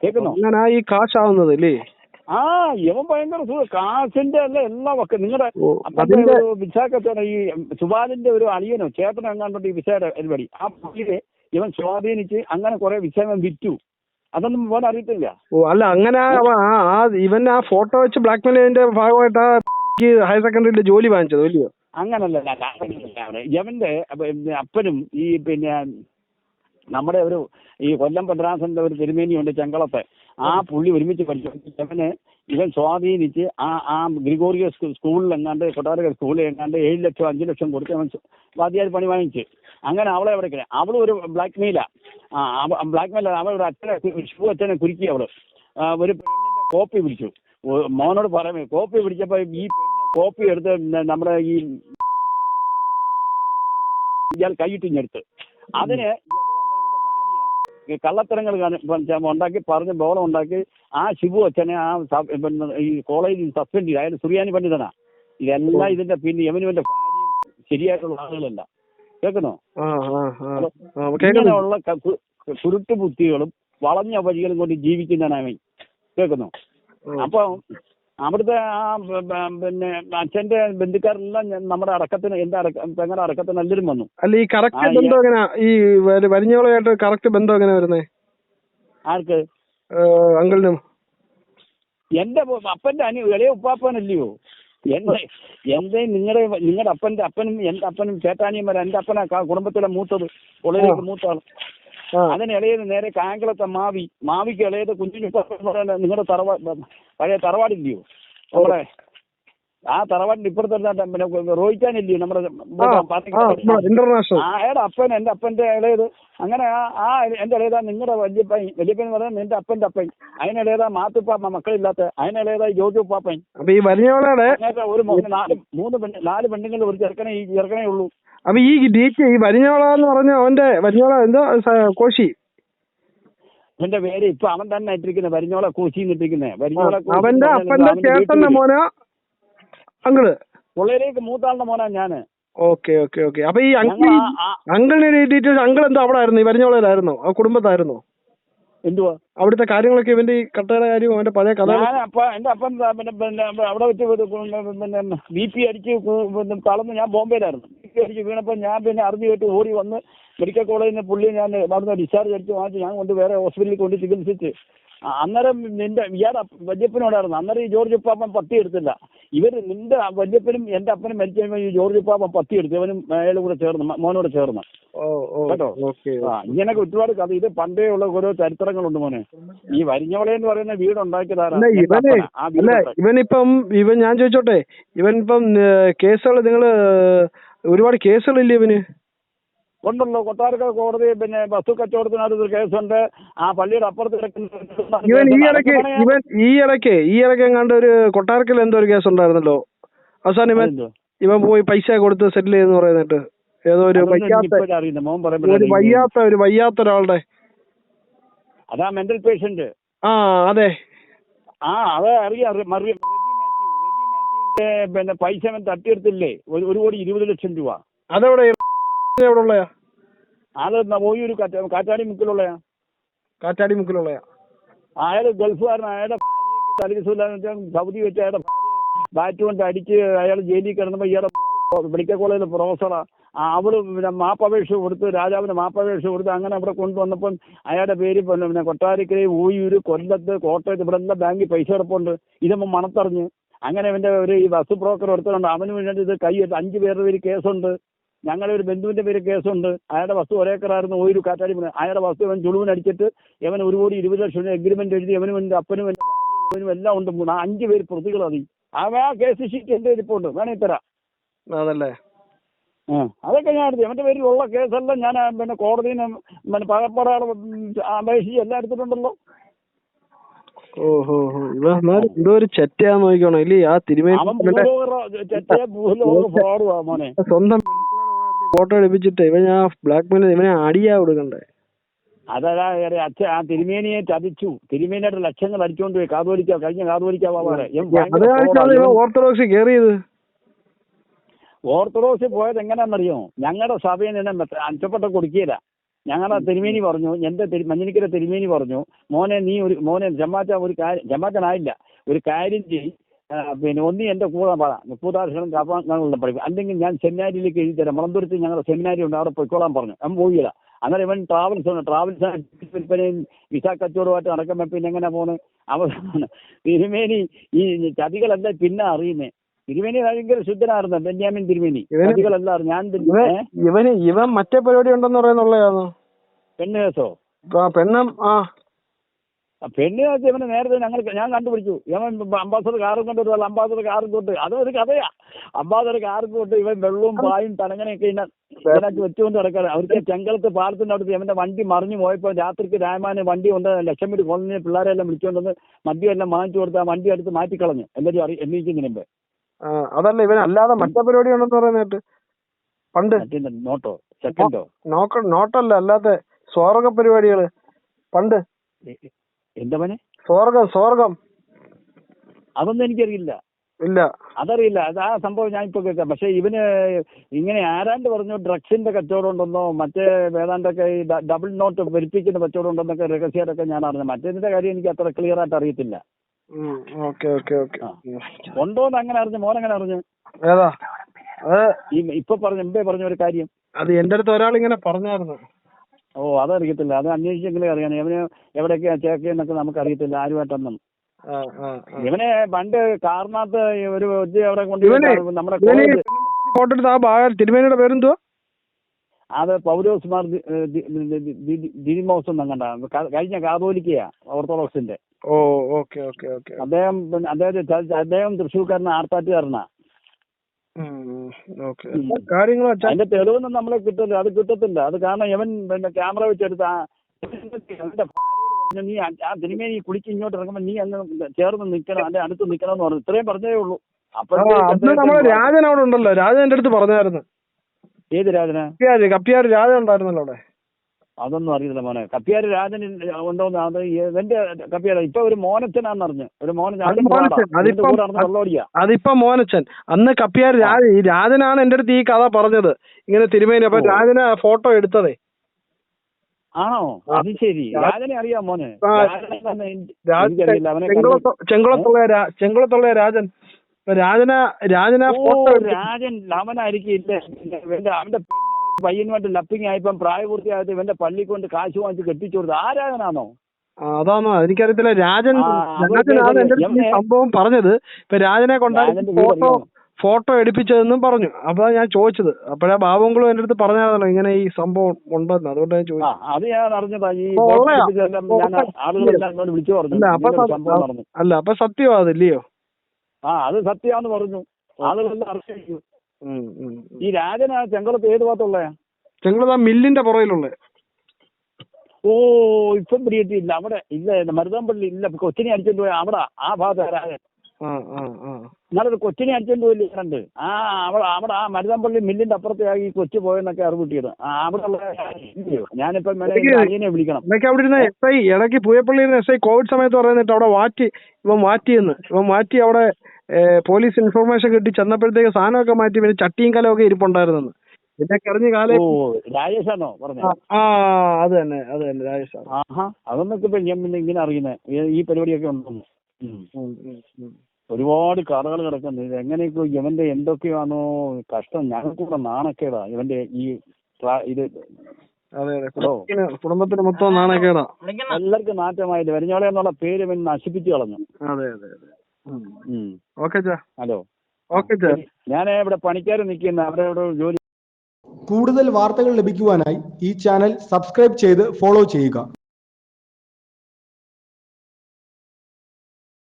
കേൾക്കുന്നോ? അങ്ങനെ ഈ കാശാവുന്നത് അല്ലേ? ആ ഇവൻ ഭയങ്കര സുഖം. കാശിന്റെ അല്ല എല്ലാം ഒക്കെ നിങ്ങളുടെ അപ്പന്റെ ഒരു വിശാഖത്തോടെ ഈ സുബാലിന്റെ ഒരു അളിയനോ ചേട്ടനോ എങ്ങാണ്ടോ ഈ വിശയുടെ പരിപാടി. ആ പുള്ളിയെ ഇവൻ സ്വാധീനിച്ച് അങ്ങനെ കുറെ വിശേഷം വിറ്റു. അതൊന്നും മോൻ അറിയത്തില്ല. ഓ അല്ല അങ്ങനെ ഇവൻ ആ ഫോട്ടോ വെച്ച് ബ്ലാക്ക് മെയിൽ ചെയ്തതിന്റെ ഭാഗമായിട്ട് ഹയർ സെക്കൻഡറിന്റെ ജോലി വാങ്ങിച്ചത് ഇല്ലയോ അങ്ങനല്ല യവന്റെ അപ്പനും ഈ പിന്നെ നമ്മുടെ ഒരു ഈ കൊല്ലം പത്രാസന്റെ ഒരു തിരുമേനിയുണ്ട് ചെങ്കളത്തെ. ആ പുള്ളി ഒരുമിച്ച് പഠിച്ചു. യവന് ഇവൻ സ്വാധീനിച്ച് ആ ആ ഗ്രിഗോറിയസ് സ്കൂ- സ്കൂളിൽ എങ്ങാണ്ട് കൊട്ടാരക്കര സ്കൂളിൽ എങ്ങാണ്ട് ഏഴ് ലക്ഷം അഞ്ച് ലക്ഷം കൊടുത്ത് അവൻ വാദ്യാർ പണി വാങ്ങിച്ച്. അങ്ങനെ അവളെ അവിടെ അവളും ഒരു ബ്ലാക്ക് മെയിലാ ആ ബ്ലാക്ക് മെയിൽ അവൾ ഒരു അച്ഛനെ വിഷു അച്ഛനെ കുരുക്കി അവൾ. ഒരു പെണ്ണിന്റെ കോപ്പി പിടിച്ചു. മോനോട് പറയുമേ കോപ്പി പിടിച്ചപ്പോ ഈ പെണ്ണ് കോപ്പി എടുത്ത് നമ്മുടെ ഈ ഇയാൾ കൈയിട്ടിഞ്ഞെടുത്ത് അതിന് ഈ കള്ളത്തരങ്ങൾ ഉണ്ടാക്കി പറഞ്ഞ് ബോളം ഉണ്ടാക്കി ആ ശിവു അച്ഛനെ ആ ഈ കോളേജിൽ സസ്പെൻഡ് ചെയ്തു. അയാൾ സുറിയാനി പണ്ഡിതനാ. ഇതെല്ലാം ഇതിന്റെ പിന്നെ യമനുവിന്റെ ഭാര്യയും ശരിയായിട്ടുള്ള ആളുകളല്ല. കേൾക്കണോ ഇങ്ങനെയുള്ള കുരുട്ട് ബുദ്ധികളും വളഞ്ഞ വഴികളും കൊണ്ട് ജീവിക്കുന്നതാണ് അവൻ കേൾക്കുന്നു? അപ്പൊ അവിടുത്തെ ആ പിന്നെ അച്ഛന്റെ ബന്ധുക്കാരെല്ലാം നമ്മുടെ അടക്കത്തിന് എന്റെ പെങ്ങളുടെ അടക്കത്തിന് എല്ലാവരും വന്നു. അല്ല ഈ കറക്റ്റ് ബന്ധം എങ്ങനെയാ ഈ വരി- വരിഞ്ഞോളായിട്ട് കറക്റ്റ് ബന്ധം എങ്ങനെ വരുന്നേ? ആർക്ക്? അങ്കിളിനും. എന്റെ അപ്പന്റെ അനി ഇളയ ഉപ്പാപ്പനല്ലയോ? എന്റെ എന്റെ നിങ്ങളുടെ നിങ്ങളുടെ അപ്പന്റെ അപ്പനും എന്റെ അപ്പനും ചേട്ടാനിയും വരെ എന്റെ അപ്പനാ കുടുംബത്തിലെ മൂത്തത് ഉള്ളതിലേക്ക് മൂത്ത അതിന് ഇളയത് നേരെ കായംകുളത്തെ മാവി മാവിക്ക് ഇളയത് കുഞ്ഞിന് നിങ്ങളുടെ തറവാ പഴയ തറവാടില്ലയോ? നമ്മുടെ ആ തറവാടിന്റെ ഇപ്പുറത്തെ പിന്നെ റോയിക്കാനില്ലയോ നമ്മുടെ ഇന്റർനാഷണൽ ആ അയാളുടെ അപ്പൻ എന്റെ അപ്പന്റെ ഇളയത്. അങ്ങനെ ആ ആ എന്റെ ഇളയതാ നിങ്ങളുടെ വല്യപ്പൻ വല്യപ്പൻ എന്ന് പറയുന്നത് നിന്റെ അപ്പന്റെ അപ്പൻ. അതിനിളയതാ മാത്തുപ്പാപ്പ മക്കളില്ലാത്ത അതിനിളയതാ ജോജു പാപ്പൻ ഒരു മൂന്ന് നാല് മൂന്ന് പെണ്ണ് നാല് പെണ്ണുങ്ങൾ ഒരു ചെറുക്കനെ ഈ ചെറുക്കനെ ഉള്ളൂ. അപ്പൊ ഈ ഡീറ്റ് ഈ വരിഞ്ഞോള എന്ന് പറഞ്ഞ അവന്റെ വരിഞ്ഞോള എന്തോ സ- കോശി അവന്റെ പേര് ഇപ്പൊ അവൻ തന്നെ ഇട്ടിരിക്കുന്നത് വരിഞ്ഞോള കോശി ഇട്ടിരിക്കുന്നേ വരിഞ്ഞോള കൂശി എന്ന് അവന്റെ പറഞ്ഞാൽ അപ്പന്റെ അവന്റെ ചേട്ടന്റെ വീട്ടിൽ മോന അങ്കിൾ പുള്ളേരേക്ക് മൂത്താളുടെ മോനാ ഞാൻ ഓക്കെ ഓക്കെ ഓക്കെ അപ്പൊ ഈ അങ്കിൾ ഞങ്ങൾ ആ- ആ- ഡീറ്റെയിൽസ് അങ്കിൾ എന്താ അവിടെ ആയിരുന്നു ഈ വരിഞ്ഞോളയിലായിരുന്നോ ആ കുടുംബത്തായിരുന്നു എന്തുവാ അവിടുത്തെ കാര്യങ്ങളൊക്കെ ഇവന്റെ ഈ കട്ടയുടെ കാര്യവും അവന്റെ പഴയ കഥ ഞാൻ അപ്പ എന്റെ പിന്നെ പിന്നെ അവിടെ വെച്ച് ഒരു പിന്നെ ബി പി അടിച്ച് കു- പിന്നെ തളർന്ന് ഞാൻ ബോംബെയിലായിരുന്നു അടിച്ച് വീണപ്പോൾ ഞാൻ പിന്നെ അറിഞ്ഞു കേട്ട് ഓടി വന്ന് മെഡിക്കൽ കോളേജിൽ നിന്ന് പുള്ളി ഞാൻ അവിടുന്ന് ഡിസ്ചാർജ് അടിച്ച് വാങ്ങിച്ച് ഞാൻ കൊണ്ട് വേറെ ഹോസ്പിറ്റലിൽ കൊണ്ട് ചികിത്സിച്ച്. അന്നേരം നിന്റെ ഇയാടെ വല്യപ്പനോടായിരുന്നു. അന്നേരം ഈ ജോർജ് ഉപ്പാപ്പൻ പത്തി എടുത്തില്ല. ഇവർ നിന്റെ വല്യപ്പനും എന്റെ അപ്പനും മരിച്ചു കഴിയുമ്പോൾ ഈ ജോർജ് ഉപ്പാപ്പൻ പത്തി എടുത്തു. ഇവനും അയാളും കൂടെ ചേർന്ന് മോനോട് ചേർന്ന്. കേട്ടോ? ആ ഇങ്ങനൊക്കെ ഒരുപാട് കഥ. ഇത് പണ്ടേ ഉള്ള ഓരോ ചരിത്രങ്ങളുണ്ട് മോനെ. ഈ വരിഞ്ഞോളെ എന്ന് പറയുന്ന വീട് ഉണ്ടാക്കിയതാരാ അല്ല എന്റെ ഇവന് അപ്പനാ. ആ വീട് അല്ല ഉണ്ടാക്കി. ഇവനിപ്പം ഇവൻ ഞാൻ ചോദിച്ചോട്ടെ ഇവൻ ഇപ്പം കേസുകൾ നിങ്ങൾ ഒരുപാട് കേസുകളില്ലേ ഇവന്? ഉണ്ടല്ലോ കൊട്ടാരക്കര കോടതി പിന്നെ വസ്തു കച്ചവടത്തിനകത്ത് ഒരു കേസുണ്ട്. ആ പള്ളിയുടെ അപ്പുറത്ത് കിടക്കുന്ന ഇവൻ ഈ ഇടയ്ക്ക് ഇവൻ ഈ ഇടയ്ക്ക് ഈ ഇടയ്ക്ക് എങ്ങാണ്ട് ഒരു കൊട്ടാരക്കൽ എന്തോ ഒരു കേസ് ഉണ്ടായിരുന്നല്ലോ അവസാനം ഇവൻ? ഇവൻ പോയി പൈസ കൊടുത്ത് സെറ്റിൽ ചെയ്തെന്ന് പറയുന്നിട്ട്. ഏതോ ഒരു വയ്യാത്ത ഒരു വയ്യാത്ത ഒരു വയ്യാത്ത ഒരാളുടെ. അതാ മെന്റൽ പേഷ്യന്റ് ആ അതെ. ആ അത് അറിയാം. അറി- പിന്നെ പൈസ അവൻ തട്ടിയെടുത്തില്ലേ? ഒരു ഒരു കോടി ഇരുപത് ലക്ഷം രൂപ. അതെവിടെ? എവിടെ ഉള്ളയാ അത് ഓയൂര് കാറ്റാ കാറ്റാടി മുക്കിലുള്ളയാ. കാറ്റാടി മുക്കിലുള്ളയാ. അയാൾ ഗൾഫുകാരൻ അയാളുടെ തലവിസില്ലാന്ന് സൗദി വെച്ച് അയാളുടെ ഭാര്യ ബാറ്റ് കൊണ്ട് അടിച്ച് അയാൾ ജയിലിൽ കിടന്നപ്പോൾ ഇയാളുടെ മെഡിക്കൽ കോളേജിലെ പ്രൊഫസറാ അവൾ പിന്നെ മാപ്പപേക്ഷ കൊടുത്ത് രാജാവിന് മാപ്പപേക്ഷ കൊടുത്ത് അങ്ങനെ അവിടെ കൊണ്ടുവന്നപ്പം അയാളുടെ പേര് പിന്നെ കൊട്ടാരക്കര ഊയൂര് കൊല്ലത്ത് കോട്ടയത്ത് ഇവിടെ എല്ലാം ബാങ്കിൽ പൈസ കിടപ്പുണ്ട്. ഇതൊന്നും മണത്തറിഞ്ഞ്. അങ്ങനെ ഇവന്റെ ഒരു ഈ ബസ് ബ്രോക്കർ എടുത്തിട്ടുണ്ട് അവന് വേണ്ടി ഇത് കൈ അഞ്ച് പേരുടെ പേര് കേസുണ്ട്. ഞങ്ങളുടെ ഒരു ബന്ധുവിന്റെ പേര് കേസുണ്ട്. അയാളുടെ വസ്തു ഒരേക്കറായിരുന്നു ഒരു കാറ്റാടി മുന്നേ അയാളുടെ വസ്തു ഇവൻ ചുളുവിനടിച്ചിട്ട് ഇവൻ ഒരു കോടി ഇരുപത് ലക്ഷം എഗ്രിമെന്റ് എഴുതി അവനും എന്റെ അപ്പനും എന്റെ ഭാര്യയും എല്ലാം ഉണ്ട്. മൂന്ന് അഞ്ച് പേര് പ്രതികൾ അതി ആ കേസ് ഷീറ്റ് എന്റെ ഇരിപ്പുണ്ട് വേണമെങ്കിൽ തരാം. അതല്ലേ? ആ, അതൊക്കെ ഞാൻ എടുത്തു. അവന്റെ പേരിലുള്ള കേസെല്ലാം ഞാൻ പിന്നെ കോടതിയിൽ പിന്നെ പകർപ്പാടാൾ അപേക്ഷിച്ച് എല്ലാം എടുത്തിട്ടുണ്ടല്ലോ. ഓഹോ ഹോ ഇവ എന്നാലും എന്തോ ഒരു ചെറ്റയാന്ന് നോക്കിക്കോണം. ഇല്ലേ ആ തിരുമേനി സ്വന്തം ഫോട്ടോ എടുപ്പിച്ചിട്ട് ഇവൻ ഞാൻ ബ്ലാക്ക് മെയിൽ ഇവനെ അടിയാ കൊടുക്കണ്ടേ? അതാ അച്ഛൻ ആ തിരുമേനിയെ ചതിച്ചു. തിരുമേനിയുടെ ലക്ഷങ്ങൾ അടിച്ചുകൊണ്ട് പോയി. കാതോലിക്ക കഴിഞ്ഞ കാതോലിക്ക ഇവൻ ഓർത്തഡോക്സ് കേറിയത്. ഓർത്തഡോക്സിൽ പോയത് എങ്ങനെയാണെന്നറിയോ? ഞങ്ങളുടെ സഭയിൽ നിന്ന് അഞ്ചപ്പെട്ട കൊടുക്കുകയില്ല ഞങ്ങളുടെ തിരുമേനി പറഞ്ഞു എന്റെ മഞ്ഞിനിക്കര തിരുമേനി പറഞ്ഞു മോനെ നീ ഒരു മോനെ ജമാച്ച ഒരു കാര്യം ജമാച്ചനായില്ല ഒരു കാര്യം ചെയ്. പിന്നെ ഒന്നി എന്റെ കൂടെ വാ. മുപ്പതാശനം കാപ്പാങ്ങളുടെ പഠിക്കും അല്ലെങ്കിൽ ഞാൻ സെമിനാരിയിലേക്ക് എഴുതി തരാം. മലമ്പുരത്ത് ഞങ്ങളുടെ സെമിനാരി ഉണ്ട്. അവിടെ പൊയ്ക്കോളാൻ പറഞ്ഞു. അവൻ പോയില്ല. അങ്ങനെ ഇവൻ ട്രാവൽസ് ഉണ്ട് ട്രാവൽസ് വിൽപ്പനയും വിസ കച്ചവടമായിട്ട് നടക്കുമ്പോൾ പിന്നെ എങ്ങനെ പോണ്? അവസാനം തിരുമേനി ഈ ചതികളെല്ലാം പിന്നെ അറിയുന്നേ? തിരുമേനി ഭയങ്കര ശുദ്ധനായിരുന്നു ബെന്യാമിൻ തിരുമേനി. ഇവന് ഞാൻ ഇവന് ഇവൻ മറ്റേ പരിപാടി ഉണ്ടെന്ന് പറയുന്നുള്ളതാണോ പെണ്ണ് കേസോ ആ പെണ്ണം ആ. പെണ്ണ് കേസ് ഇവന് നേരത്തെ ഞങ്ങൾ ഞാൻ കണ്ടുപിടിച്ചു. ഇവൻ അംബാസഡർ കാറും കൊണ്ട് ഒരു അംബാസഡർ കാറും കൊണ്ട്. അതൊരു കഥയാ. അംബാസഡർ കാറും കൊണ്ട് ഇവൻ വെള്ളവും പായും തലങ്ങനെയൊക്കെ ഇന്ന ഇതിനകത്ത് വെച്ചുകൊണ്ട് കിടക്കാറ് അവർക്ക് ചെങ്കലത്ത് പാലത്തിന്റെ അടുത്ത് ഇവന്റെ വണ്ടി മറിഞ്ഞു പോയപ്പോൾ രാത്രിക്ക് രാമാന് വണ്ടി കൊണ്ട് ലക്ഷം വീട് കോളനി പിള്ളേരെല്ലാം വിളിച്ചുകൊണ്ടുവന്ന് മദ്യമെല്ലാം വാങ്ങിച്ചു കൊടുത്ത് ആ വണ്ടി എടുത്ത് മാറ്റിക്കളഞ്ഞു. എല്ലാവരും അറി എണ്ണീക്കുന്നതിന് മുമ്പ്. അതല്ല ഇവൻ അല്ലാതെ മറ്റേ പരിപാടി ഉണ്ടെന്ന് പറയുന്നേട്ട് പണ്ട്. നോട്ടോ സെക്കൻഡോ നോക്ക നോട്ടല്ല അല്ലാതെ സ്വർഗ പരിപാടികൾ. പണ്ട്. എന്താ സ്വർഗം സ്വർഗം. അതൊന്നും എനിക്കറിയില്ല. ഇല്ല. അതറിയില്ല. അത് ആ സംഭവം ഞാൻ ഇപ്പൊ കേൾക്കാം. പക്ഷെ ഇവന് ഇങ്ങനെ ആരാണ്ട് പറഞ്ഞു ഡ്രഗ്സിന്റെ കച്ചവടം ഉണ്ടെന്നോ മറ്റേ വേദാന്തൊക്കെ ഈ ഡബിൾ നോട്ട് വെരിഫിക്കുന്ന കച്ചവടം ഉണ്ടെന്നൊക്കെ രഹസ്യമായിട്ടൊക്കെ ഞാൻ അറിഞ്ഞു. മറ്റേതിന്റെ കാര്യം എനിക്ക് അത്ര ക്ലിയർ ആയിട്ട് അറിയത്തില്ല. Okay okay okay. ഉണ്ടോന്ന് അങ്ങനെ അറിഞ്ഞു മോൻ അങ്ങനെ അറിഞ്ഞു. ഏതാ? ഇപ്പൊ പറഞ്ഞു എന്തേ പറഞ്ഞ ഒരു കാര്യം. അത് എന്റെ അടുത്ത് ഒരാൾ ഇങ്ങനെ പറഞ്ഞായിരുന്നു. ഓ അതറിയത്തില്ല. അത് അന്വേഷിച്ചെങ്കിലേ അറിയാൻ. ഇവന് എവിടെയൊക്കെയാ ചേക്കെന്നൊക്കെ നമുക്ക് അറിയത്തില്ല ആരുമായിട്ടൊന്നും. ഇവനെ പണ്ട് കാറിനകത്ത് ഒരു അവിടെ കൊണ്ട് ഇവനെ- നമ്മുടെ ഫോട്ടോ എടുത്ത ആ ഭാഗം തിരുമേനിയുടെ പേരെന്തുവാ? അത് പൗരോസ്മാർ മാർ ഏ, ദി- ദി- ദി- ദി- ദിദിമോസ് എന്നങ്ങണ്ട കഴിഞ്ഞ കാതോലിക്കയാ ഓർത്തഡോക്സിന്റെ. ഓ ഓക്കെ ഓക്കെ ഓക്കെ. അദ്ദേഹം പിന്നെ അദ്ദേഹത്തെ അദ്ദേഹം തൃശ്ശൂർക്കാരനാ ആർപ്പാറ്റുകാരനാ വെച്ചാൽ അതിന്റെ തെളിവൊന്നും നമ്മളെ കിട്ടില്ല അത് കിട്ടത്തില്ല. അത് കാരണം ഇവൻ പിന്നെ ക്യാമറ വെച്ചെടുത്ത ഭാര്യയോട് പറഞ്ഞു നീ ആ- ആ തിരുമേനി കുളിച്ച് ഇങ്ങോട്ട് ഇറങ്ങുമ്പോ നീ അങ്ങ് ചേർന്ന് നിൽക്കണം അല്ലെ അടുത്ത് നിൽക്കണം എന്ന് പറഞ്ഞു. ഇത്രയും പറഞ്ഞേ ഉള്ളൂ. അപ്പൊ രാജൻ അവിടെ ഉണ്ടല്ലോ. രാജൻ എന്റെ അടുത്ത് പറഞ്ഞായിരുന്നു. ഏത് രാജന? കപ്പിയാര് കപ്പിയാര് രാജൻ ഉണ്ടായിരുന്നല്ലോ അവിടെ. അതൊന്നും അറിയില്ല മോനെ. കപ്പിയാര് രാജൻ ഉണ്ടോന്ന് അത് ഇവന്റെ കപ്പിയാര ഇപ്പൊ ഒരു മോനച്ചനാന്ന് അറിഞ്ഞു. ഒരു മോനച്ചൻ അത് അതിപ്പം- മോനച്ചൻ അന്ന് കപ്പിയാർ രാജ രാജനാണ് എന്റെ അടുത്ത് ഈ കഥ പറഞ്ഞത്. ഇങ്ങനെ തിരുമേനി. അപ്പൊ രാജന ഫോട്ടോ എടുത്തതേ. ആണോ? അത് ശരി. രാജനെ അറിയാം മോനെ. രാജ ചെങ്കുളത്തുള്ള ചെങ്കുളത്തുള്ള രാജൻ. രാജന രാജന ഫോട്ടോ രാജൻ ലവനായിരിക്കും ഇല്ല? അവന്റെ പയ്യനുമായിട്ട് ലപ്പിങ് ആയപ്പം പ്രായപൂർത്തിയായിട്ട് ഇവന്റെ പള്ളി കൊണ്ട് കാശ് വാങ്ങിച്ച് കെട്ടിച്ചു കൊടുത്തു ആ രാജനാണോ? അതാണോ? എനിക്കറിയത്തില്ല. രാജൻ രാജനാണ് എന്റെ? സംഭവം പറഞ്ഞത്. ഇപ്പൊ രാജനെ കൊണ്ടാണ് ഫോട്ടോ ഫോട്ടോ എടുപ്പിച്ചതെന്നും പറഞ്ഞു. അപ്പൊ ഞാൻ ചോദിച്ചത്. അപ്പോഴാ ബാബുങ്കളും എന്റെ അടുത്ത് പറഞ്ഞാണല്ലോ ഇങ്ങനെ ഈ സംഭവം ഉണ്ടെന്ന്. അതുകൊണ്ട് ഞാൻ ചോദിച്ചു. അത് ഞാൻ അറിഞ്ഞതാ. അല്ല അപ്പൊ അല്ല അപ്പൊ സത്യമാ അതില്ലയോ? ആ അത് സത്യാന്ന് പറഞ്ഞു. ആളുകളെല്ലാം അറിയിച്ചു. ഈ രാജനാ ചെങ്കുളത്ത് ഏത് ഭാഗത്തുള്ള? ചെങ്കുളത്ത് ആ മില്ലിന്റെ പുറയിലുള്ള ഓ ഇപ്പം പിടിയിട്ടില്ല അവിടെ ഇല്ല മരുതമ്പള്ളി ഇല്ല. കൊച്ചിനെ അടിച്ചിട്ട് പോയ അവിടെ ആ ഭാഗത്ത് രാജൻ. ആ ആ ആ. ഇന്നലെ കൊച്ചിനെ അടിച്ചോണ്ട് പോയില്ലേ കണ്ട് ആ അവിടെ അവിടെ ആ മരുതമ്പള്ളി മില്ലിന്റെ അപ്പുറത്തെയായി ഈ കൊച്ചു പോയെന്നൊക്കെ അറിവ് കിട്ടിയത്. ആ അവിടെ ഉള്ള? ഞാനിപ്പം അനിയനെ വിളിക്കണം. അവിടെ ഇരുന്ന എസ് ഐ ഇടയ്ക്ക് പൂയപ്പള്ളി ഇരുന്ന എസ് ഐ കോവിഡ് സമയത്ത് പറയുന്നിട്ട് അവിടെ മാറ്റി ഇവൻ മാറ്റിയെന്ന് ഇവൻ മാറ്റി അവിടെ പോലീസ് ഇൻഫർമേഷൻ കിട്ടി ചെന്നപ്പോഴത്തേക്ക് സാധനമൊക്കെ മാറ്റി പിന്നെ ചട്ടിയും കലമൊക്കെ ഇരിപ്പുണ്ടായിരുന്നെന്ന്. പിന്നെ കറിഞ്ഞ കാലം ഓ രാജേഷാണോ പറഞ്ഞു? ആ അത് തന്നെ അത് തന്നെ രാജേഷ് ആഹാ അതൊന്നൊക്കെ ഇപ്പൊ ഞാൻ പിന്നെ ഇങ്ങനെ അറിയുന്നേ. ഈ പരിപാടിയൊക്കെ ഉണ്ടെന്ന്. ഒരുപാട് കഥകൾ കിടക്കുന്നുണ്ട്. എങ്ങനെയൊക്കെ ഇവന്റെ എന്തൊക്കെയാണോ കഷ്ടം. ഞങ്ങൾക്ക് ഇവിടെ നാണക്കേടാ ഇവന്റെ ഈ ഇത്. അതെ അതെ. ഹലോ. കുടുംബത്തിന് മൊത്തം നാണക്കേടാ. എല്ലാവർക്കും നാറ്റമായിട്ട് വരിഞ്ഞോളെ എന്നുള്ള പേര് ഇവൻ നശിപ്പിച്ചു കളഞ്ഞു. അതെ അതെ. Okay hello? ഓക്കെ ഞാൻ ഇവിടെ പണിക്കാർ നിൽക്കുന്ന അവരോട് ജോലി കൂടുതൽ വാർത്തകൾ ലഭിക്കുവാനായി ഈ ചാനൽ സബ്സ്ക്രൈബ് ചെയ്ത് ഫോളോ ചെയ്യുക.